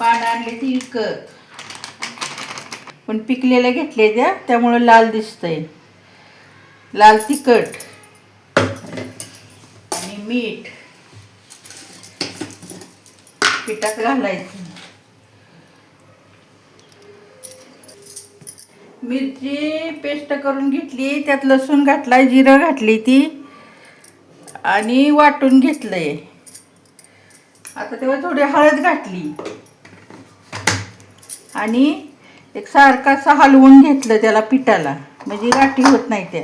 पानं आणली ती विकत. पण पिकलेल्या घेतले त्या त्यामुळं लाल दिसतंय. लाल तिखट. आणि मीठ. पिठात घालायचं. मिरची पेस्ट करून घेतली त्यात लसूण घातलाय जिरं घातली ती. आणि वाटून घेतलंय. आता तेव्हा थोडी हळद घातली. आणि एक सारखा असा हलवून घेतलं त्याला पिठाला. म्हणजे गाठी होत नाही त्या.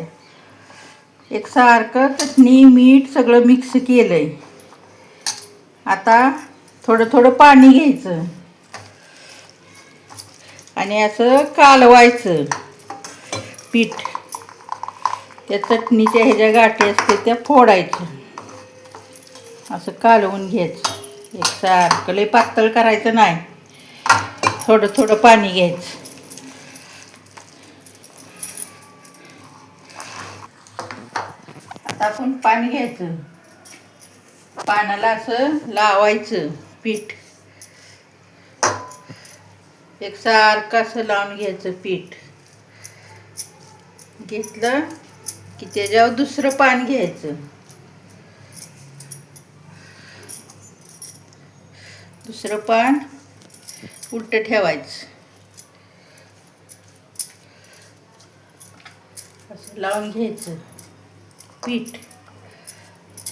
एक सारखं चटणी मीठ सगळं मिक्स केलं आहे आता थोडं थोडं पाणी घ्यायचं. आणि असं कालवायचं पीठ. त्या चटणीच्या ह्याच्या गाठी असते त्या फोडायचं असं कालवून घ्यायचं. एक सारखं. लय पातळ करायचं नाही. थोडं थोडं पाणी घ्यायचं. आता आपण पाणी घ्यायचं. पानाला असं लावायचं पीठ. एक सारखं असं लावून घ्यायचं पीठ. घेतलं की त्याच्यावर दुसरं पान घ्यायचं. दुसरं पान उलट ठेवायचं. असं लावून घ्यायचं. पीठ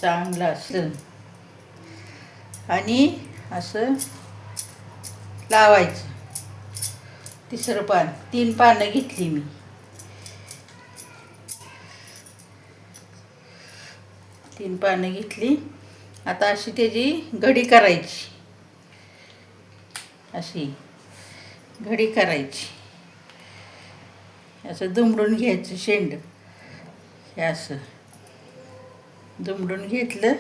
चांगलं असं आणि असं लावायचं. तिसरं पान तीन पानं घेतली मी. तीन पानं घेतली. आता अशी त्याची घडी करायची. अशी घडी करायची. असं दुमडून घ्यायचं शेंड. हे असं. दुमडून घेतलं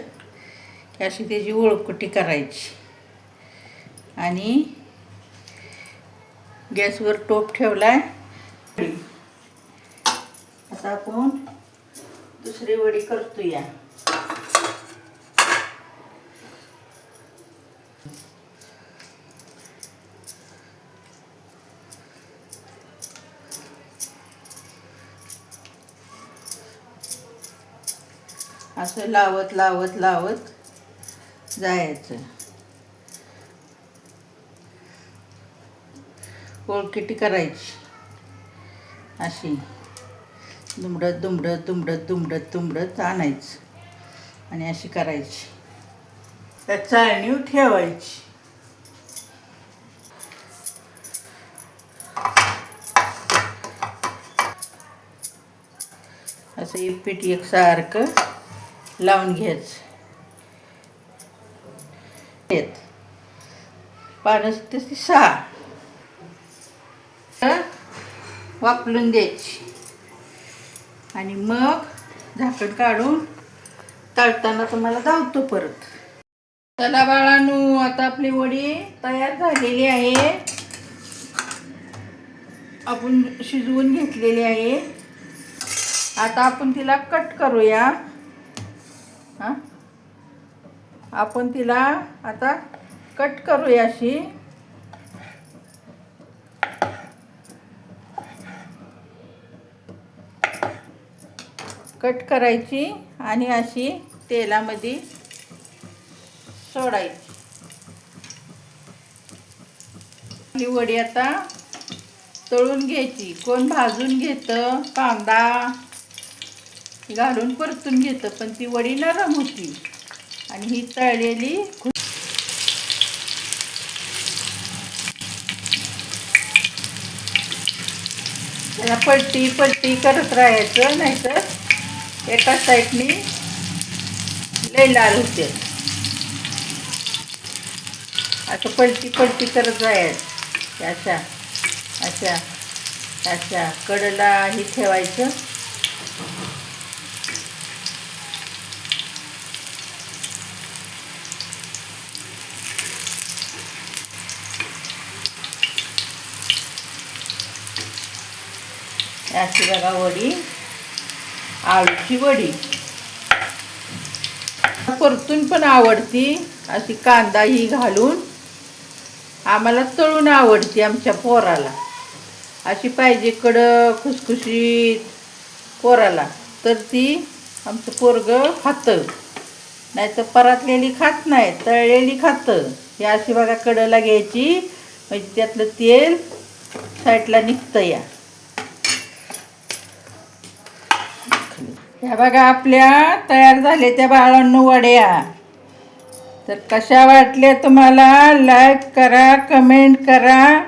की अशी त्याची ओळखुटी करायची. आणि गॅसवर टोप ठेवला आता आपण दुसरी वडी करतो या असं लावत लावत लावत जायचं. ओळखीटी करायची. अशी. दुमडत दुमडत दुमडत दुमडत दुमडत आणायचं. आणि अशी करायची. त्या चाळणीव ठेवायची. असं एक पीठ एकसारखं लावून घ्यायचं येत तशी सहा. तर वापरून द्यायची. आणि मग झाकण काढून तळताना तुम्हाला धावतो परत. चला बाळांनो आता आपली वडी तयार झालेली आहे. आपण शिजवून घेतलेली आहे. आता आपण तिला कट करूया. हां? आपण तिला आता कट करूया अशी. कट करायची आणि अशी तेलामध्ये सोडायची. ही वडी आता तळून घ्यायची. कोण भाजून घेतं? कांदा? घालून परतून घेतं पण ती वडी नरम होती. आणि ही तळलेली त्याला पलटी पलटी करत राहायचं नाहीतर एका साईडनी लय लाल होते. असं पलटी पलटी करत जायचं अशा अशा अशा कडला हे ठेवायचं. अशी बघा वडी आळूची वडी. परतून पण आवडती अशी कांदा ही घालून आम्हाला तळून आवडते आमच्या पोराला. अशी पाहिजे कडक खुसखुशीत पोराला. तर ती आमचं पोरगं खातं. नाही तर परातलेली खात नाही तळलेली खातं. ही अशी बघा कडला घ्यायची म्हणजे त्यातलं तेल साईडला निघतं या. ह्या बघा आपल्या तयार झाले त्या बाळांनो वड्या. तर कशा वाटल्या तुम्हाला? लाईक करा कमेंट करा.